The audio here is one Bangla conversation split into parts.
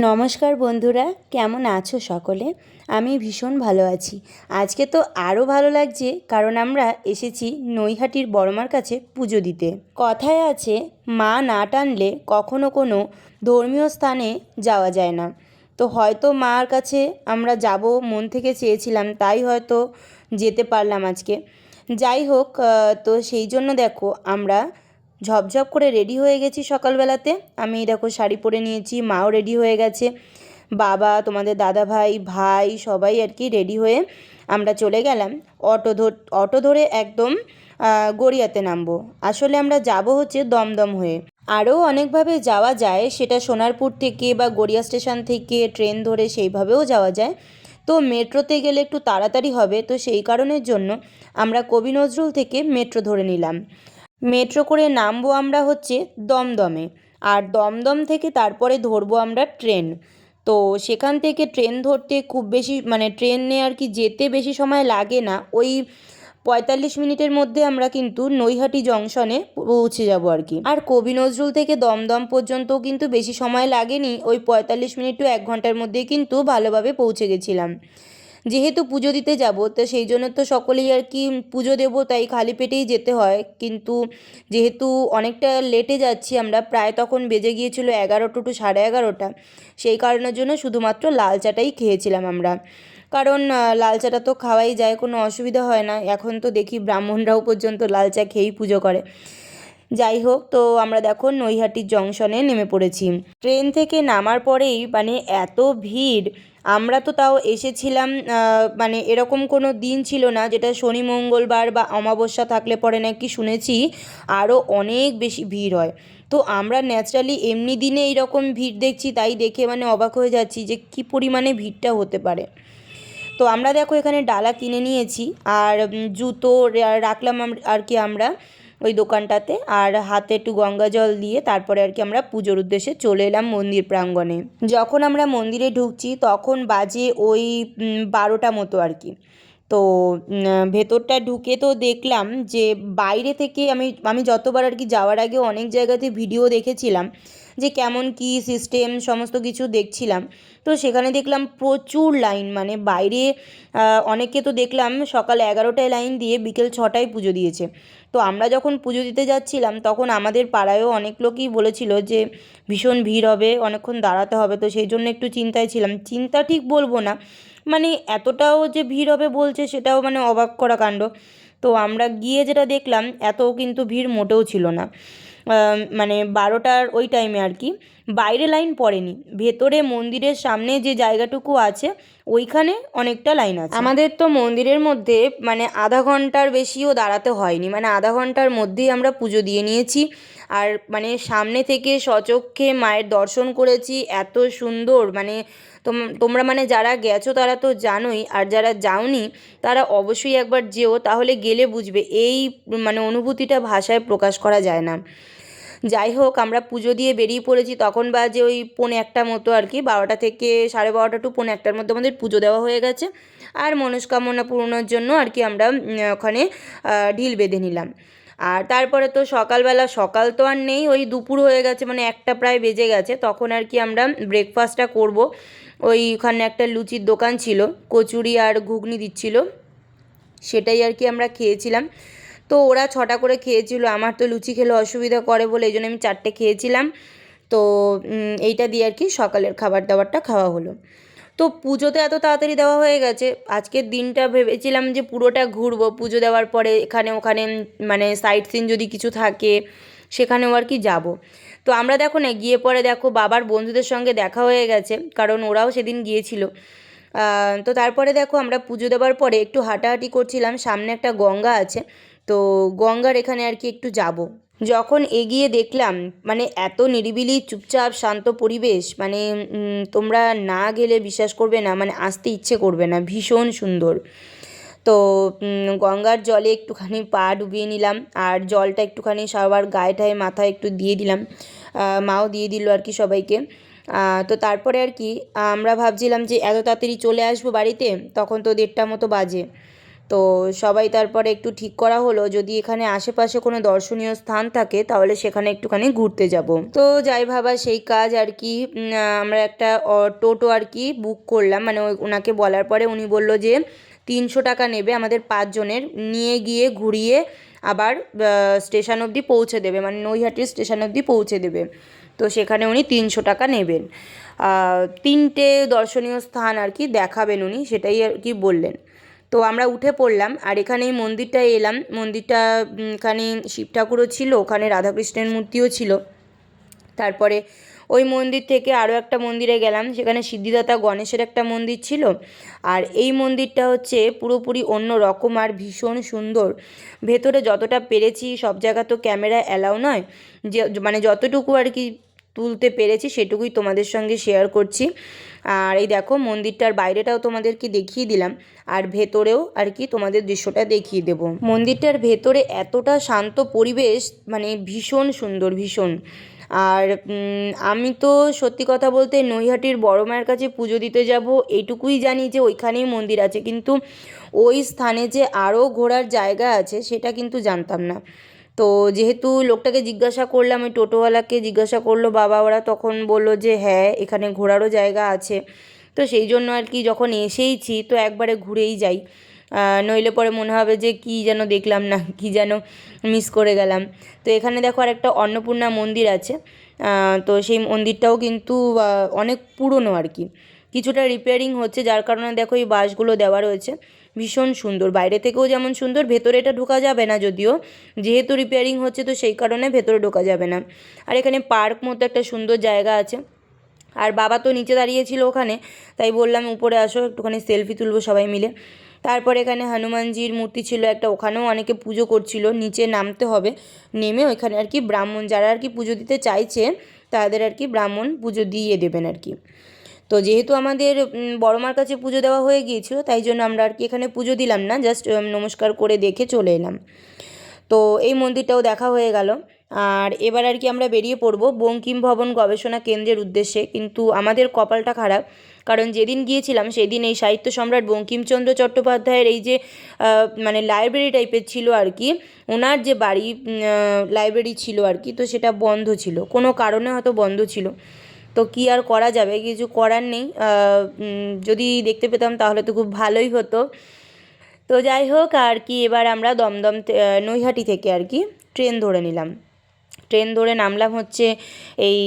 নমস্কার বন্ধুরা, কেমন আছো সকলে? আমি ভীষণ ভালো আছি। আজকে তো আরও ভালো লাগছে, কারণ আমরা এসেছি নৈহাটির বড়মার কাছে পুজো দিতে। কথায় আছে, মা না টানলে কখনো কোনো ধর্মীয় স্থানে যাওয়া যায় না। তো হয়তো মার কাছে আমরা যাব মন থেকে চেয়েছিলাম, তাই হয়তো যেতে পারলাম আজকে। যাই হোক তো সেই জন্য দেখো, আমরা ঝপঝপ করে রেডি হয়ে গেছি সকালবেলাতে। আমি দেখো শাড়ি পরে নিয়েছি, মাও রেডি হয়ে গেছে। বাবা, তোমাদের দাদা ভাই ভাই সবাই আর কি রেডি হয়ে আমরা চলে গেলাম। অটো ধর অটো ধরে একদম গড়িয়াতে নামবো। আসলে আমরা যাব হচ্ছে দমদম হয়ে। আরও অনেকভাবে যাওয়া যায়, সেটা সোনারপুর থেকে বা গড়িয়া স্টেশন থেকে ট্রেন ধরে সেইভাবেও যাওয়া যায়। তো মেট্রোতে গেলে একটু তাড়াতাড়ি হবে, তো সেই কারণের জন্য আমরা কবি নজরুল থেকে মেট্রো ধরে নিলাম। মেট্রো করে নামবো আমরা হচ্ছে দমদমে। আর দমদম থেকে তারপরে ধরবো আমরা ট্রেন। তো সেখান থেকে ট্রেন ধরতে খুব বেশি মানে ট্রেনে আর কি যেতে বেশি সময় লাগে না। ওই পঁয়তাল্লিশ মিনিটের মধ্যে আমরা কিন্তু নৈহাটি জংশনে পৌঁছে যাব আর কি। আর কবি নজরুল থেকে দমদম পর্যন্ত কিন্তু বেশি সময় লাগেনি। ওই পঁয়তাল্লিশ মিনিট টু এক ঘণ্টার মধ্যেই কিন্তু ভালোভাবে পৌঁছে গেছিলাম। যেহেতু পুজো দিতে যাব, তো সেই জন্য তো সকলেই আর কি পুজো দেবো, তাই খালি পেটেই যেতে হয়। কিন্তু যেহেতু অনেকটা লেটে যাচ্ছি আমরা, প্রায় তখন বেজে গিয়েছিল এগারোটা টু সাড়ে এগারোটা। সেই কারণের জন্য শুধুমাত্র লাল চাটাই খেয়েছিলাম আমরা। কারণ লাল চাটা তো খাওয়াই যায়, কোনো অসুবিধা হয় না। এখন তো দেখি ব্রাহ্মণরাও পর্যন্ত লাল চা খেয়েই পুজো করে। যাই হোক, তো আমরা দেখো নৈহাটির জংশনে নেমে পড়েছি। ট্রেন থেকে নামার পরেই মানে এত ভিড় আমরা তো তাও এসেছিলাম মানে এরকম কোনো দিন ছিল না যেটা শনি, মঙ্গলবার বা অমাবস্যা থাকলে পরে নাকি শুনেছি আরও অনেক বেশি ভিড় হয়। তো আমরা ন্যাচারালি এমনি দিনে এইরকম ভিড় দেখছি, তাই দেখে মানে অবাক হয়ে যাচ্ছি যে কী পরিমাণে ভিড়টা হতে পারে। তো আমরা দেখো এখানে ডালা কিনে নিয়েছি, আর জুতো রাখলাম আর কি আমরা। ওই দোকানটাতে আর হাতে একটু গঙ্গা জল দিয়ে তারপরে আর কি আমরা পুজোর উদ্দেশ্যে চলে এলাম মন্দির প্রাঙ্গণে। যখন আমরা মন্দিরে ঢুকছি তখন বাজে ওই বারোটা মতো আর কি। তো ভেতরটা ঢুকে তো দেখলাম যে বাইরে থেকে আমি আমি যতবার আর কি যাওয়ার আগে অনেক জায়গাতে ভিডিও দেখেছিলাম যে কেমন কি সিস্টেম সমস্ত কিছু দেখছিলাম। তো সেখানে দেখলাম প্রচুর লাইন মানে বাইরে অনেকে তো দেখলাম সকাল এগারোটায় লাইন দিয়ে বিকেল ছটায় পুজো দিয়েছে। তো আমরা যখন পুজো দিতে যাচ্ছিলাম, তখন আমাদের পাড়ায়ও অনেক লোকই বলেছিল যে ভীষণ ভিড় হবে, অনেকক্ষণ দাঁড়াতে হবে। তো সেই জন্য একটু চিন্তায় ছিলাম। চিন্তা ঠিক বলব না মানে এতটাও যে ভিড় হবে বলছে সেটাও মানে অবাক করা কাণ্ড। তো আমরা গিয়ে যেটা দেখলাম এত কিন্তু ভিড় মোটেও ছিল না। মানে বারোটার ওই টাইমে আর কি বাইরে লাইন পড়েনি। ভেতরে মন্দিরের সামনে যে জায়গাটুকু আছে, ওইখানে অনেকটা লাইন আছে। আমাদের তো মন্দিরের মধ্যে মানে আধা ঘণ্টার বেশিও দাঁড়াতে হয়নি। মানে আধা ঘণ্টার মধ্যেই আমরা পুজো দিয়ে নিয়েছি। আর মানে সামনে থেকে সচক্ষে মায়ের দর্শন করেছি। এত সুন্দর। মানে তোম- তোমরা মানে যারা গেছো তারা তো জানোই। আর যারা যাওনি, তারা অবশ্যই একবার যেও। তাহলে গেলে বুঝবে, এই মানে অনুভূতিটা ভাষায় প্রকাশ করা যায় না। যাই হোক, আমরা পুজো দিয়ে বেরিয়ে পড়েছি। তখন বাজে ওই পৌনে একটা মতো আর কি, বারোটা থেকে সাড়ে বারোটা টু পৌনে একটার মধ্যে আমাদের পুজো দেওয়া হয়ে গেছে। আর মনস্কামনা পূরণের জন্য আর কি আমরা ওখানে ঢিল বেঁধে নিলাম। আর তারপরে তো সকালবেলা, সকাল তো আর নেই, ওই দুপুর হয়ে গেছে মানে একটা প্রায় বেজে গেছে। তখন আর কি আমরা ব্রেকফাস্টটা করব। ওইখানে একটা লুচির দোকান ছিল, কচুরি আর ঘুগনি দিচ্ছিল। সেটাই আর কি আমরা খেয়েছিলাম। তো ওরা ছটা করে খেয়েছিল। আমার তো লুচি খেলে অসুবিধা করে বলে এই জন্য আমি চারটে খেয়েছিলাম। তো এইটা দিয়ে আর কি সকালের খাবার দাবারটা খাওয়া হলো। তো পুজোতে এত তাড়াতাড়ি দেওয়া হয়ে গেছে। আজকের দিনটা ভেবেছিলাম যে পুরোটা ঘুরবো। পুজো দেওয়ার পরে এখানে ওখানে মানে সাইট সিন যদি কিছু থাকে, সেখানেও আর কি যাব। তো আমরা দেখো না, গিয়ে পরে দেখো বাবার বন্ধুদের সঙ্গে দেখা হয়ে গেছে, কারণ ওরাও সেদিন গিয়েছিল। তো তারপরে দেখো আমরা পুজো দেওয়ার পরে একটু হাঁটাহাঁটি করছিলাম। সামনে একটা গঙ্গা আছে। তো গঙ্গার এখানে আর কি একটু যাব। যখন এগিয়ে দেখলাম মানে এত নিরিবিলি, চুপচাপ, শান্ত পরিবেশ মানে তোমরা না গেলে বিশ্বাস করবে না মানে আসতে ইচ্ছে করবে না, ভীষণ সুন্দর। তো গঙ্গার জলে একটুখানি পা ডুবিয়ে নিলাম, আর জলটা একটুখানি সবার গায়ে ঠায়ে, মাথায় একটু দিয়ে দিলাম মাও দিয়ে দিল আর কি সবাইকে। তো তারপরে আর কি, আমরা ভাবছিলাম যে এত তাড়াতাড়ি চলে আসব বাড়িতে, তখন তো দেড়টা মতো বাজে। তো সবাই তারপরে একটু ঠিক করা হলো, যদি এখানে আশেপাশে কোনো দর্শনীয় স্থান থাকে, তাহলে সেখানে একটুখানি ঘুরতে যাব। তো যাই ভাবা, সেই কাজ আর কি আমরা একটা টোটো আর কি বুক করলাম। মানে ওনাকে বলার পরে উনি বলল যে, তিনশো টাকা নেবে আমাদের পাঁচজনের, নিয়ে গিয়ে ঘুরিয়ে আবার স্টেশন অবধি পৌঁছে দেবে। মানে নৈহাটির স্টেশন অবধি পৌঁছে দেবে। তো সেখানে উনি তিনশো টাকা নেবেন। তিনটে দর্শনীয় স্থান আর কি দেখাবেন উনি, সেটাই আর কি বললেন। তো আমরা উঠে পড়লাম আর এখানে এই মন্দিরটায় এলাম। মন্দিরটা এখানে শিব ঠাকুরও ছিল, ওখানে রাধাকৃষ্ণের মূর্তিও ছিল। তারপরে ওই মন্দির থেকে আরও একটা মন্দিরে গেলাম, সেখানে সিদ্ধিদাতা গণেশের একটা মন্দির ছিল। আর এই মন্দিরটা হচ্ছে পুরোপুরি অন্য রকম আর ভীষণ সুন্দর। ভেতরে যতটা পেরেছি সব জায়গা তো ক্যামেরা অ্যালাউ নয়। যে মানে যতটুকু আর কি তুলতে পেরেছি, সেটুকুই তোমাদের সঙ্গে শেয়ার করছি। আর এই দেখো, মন্দিরটার বাইরেটাও তোমাদেরকে দেখিয়ে দিলাম, আর ভেতরেও আর কি তোমাদের দৃশ্যটা দেখিয়ে দেব। মন্দিরটার ভেতরে এতটা শান্ত পরিবেশ মানে ভীষণ সুন্দর, ভীষণ। আর আমি তো সত্যি কথা বলতে নৈহাটির বড় মায়ের কাছে পুজো দিতে যাব, এইটুকুই জানি যে ওইখানেই মন্দির আছে, কিন্তু ওই স্থানে যে আরও ঘোরার জায়গা আছে, সেটা কিন্তু জানতাম না। তো যেহেতু লোকটাকে জিজ্ঞাসা করলাম, ওই টোটোওয়ালাকে জিজ্ঞাসা করল বাবা, ওরা তখন বলল যে হ্যাঁ এখানে ঘোরারও জায়গা আছে। তো সেই জন্য আর কি যখন এসেইছি, তো একবারে ঘুরেই যাই। নইলে পরে মনে হবে যে কী যেন দেখলাম না, কী যেন মিস করে গেলাম। তো এখানে দেখো আর একটা অন্নপূর্ণা মন্দির আছে। তো সেই মন্দিরটাও কিন্তু অনেক পুরনো আর কি। কিছুটা রিপেয়ারিং হচ্ছে, যার কারণে দেখো এই বাসগুলো দেওয়া রয়েছে। ভীষণ সুন্দর। বাইরে থেকেও যেমন সুন্দর, ভেতরে এটা ঢোকা যাবে না যদিও। যেহেতু রিপেয়ারিং হচ্ছে, তো সেই কারণে ভেতরে ঢোকা যাবে না। আর এখানে পার্ক মতো একটা সুন্দর জায়গা আছে। আর বাবা তো নিচে দাঁড়িয়েছিল ওখানে, তাই বললাম উপরে আসো, একটুখানি সেলফি তুলবো সবাই মিলে। তারপরে এখানে হনুমানজির মূর্তি ছিল একটা, ওখানেও অনেকে পুজো করছিল, নিচে নামতে হবে। নেমে ওইখানে আর কি ব্রাহ্মণ, যারা আর কি পুজো দিতে চাইছে, তাদের আর কি ব্রাহ্মণ পুজো দিয়ে দেবেন আর কি। তো যেহেতু আমাদের উম, বড় মার কাছে পুজো দেওয়া হয়ে গিয়েছিল তাই জন্য আমরা আর কি এখানে পুজো দিলাম না জাস্ট নমস্কার করে দেখে চলে এলাম। তো এই মন্দিরটাও দেখা হয়ে গেল। আর এবার আর কি আমরা বেরিয়ে পড়ব বঙ্কিম ভবন গবেষণা কেন্দ্রের উদ্দেশ্যে কিন্তু আমাদের কপালটা খারাপ। কারণ যেদিন গিয়েছিলাম সেদিন এই সাহিত্য সম্রাট বঙ্কিমচন্দ্র চট্টোপাধ্যায়ের এই যে মানে লাইব্রেরি টাইপের ছিল আর কি ওনার যে বাড়ি লাইব্রেরি ছিল আর কি তো সেটা বন্ধ ছিল। কোনো কারণে হয়তো বন্ধ ছিল। তো কী আর করা যাবে? কিছু করার নেই। যদি দেখতে পেতাম তাহলে তো খুব ভালোই হতো। তো যাই হোক, আর কি, এবার আমরা দমদম নৈহাটি থেকে আর কি ট্রেন ধরে নিলাম। ট্রেন ধরে নামলাম হচ্ছে এই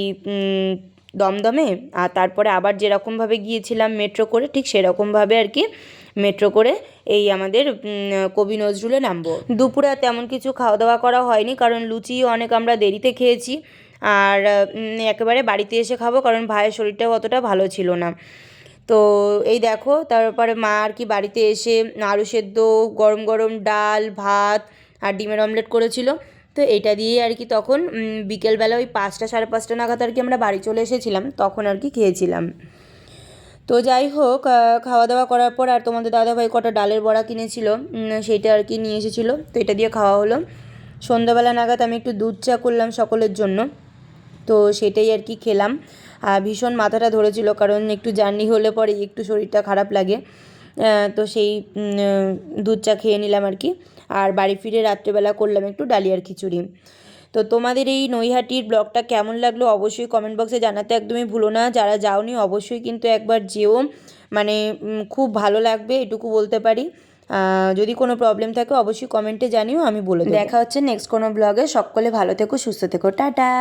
দমদমে। আর তারপরে আবার যেরকমভাবে গিয়েছিলাম মেট্রো করে, ঠিক সেরকমভাবে আর কি মেট্রো করে এই আমাদের কবি নজরুলে নামবো। দুপুরে তেমন কিছু খাওয়া দাওয়া করা হয়নি, কারণ লুচি অনেক আমরা দেরিতে খেয়েছি। আর একেবারে বাড়িতে এসে খাব কারণ ভাইয়ের শরীরটাও অতটা ভালো ছিল না। তো এই দেখো, তারপরে মা আর কি বাড়িতে এসে আলু সেদ্ধ, গরম গরম ডাল, ভাত আর ডিমের অমলেট করেছিল। তো এটা দিয়ে আর কি তখন বিকেলবেলা ওই পাঁচটা সাড়ে পাঁচটা নাগাদ আর কি আমরা বাড়ি চলে এসেছিলাম, তখন আর কি খেয়েছিলাম। তো যাই হোক খাওয়া দাওয়া করার পর আর তোমাদের দাদাভাই কটা ডালের বড়া কিনেছিল সেইটা আর কি নিয়ে এসেছিল, তো এটা দিয়ে খাওয়া হলো। সন্ধ্যাবেলা নাগাদ আমি একটু দুধ চা করলাম সকলের জন্য। তো সেটাই আর কি খেলাম। ভীষণ মাথাটা ধরেছিল, কারণ একটু জার্নি হলে পরে একটু শরীরটা খারাপ লাগে। তো সেই দুধ চা খেয়ে নিলাম আর কি। আর বাড়ি ফিরে রাত্রেবেলা করলাম একটু ডালিয়ার খিচুড়ি। তো তোমাদের এই নৈহাটির ব্লগটা কেমন লাগল অবশ্যই কমেন্ট বক্সে জানাতে একদমই ভুলো না। যারা যাওনি অবশ্যই কিন্তু একবার যেও। মানে খুব ভালো লাগবে, এটুকু বলতে পারি। যদি কোনো প্রবলেম থাকে অবশ্যই কমেন্টে জানিও, আমি বলে দেখা হচ্ছে নেক্সট কোনো ব্লগে সকলে ভালো থেকো, সুস্থ থেকো। টাটা!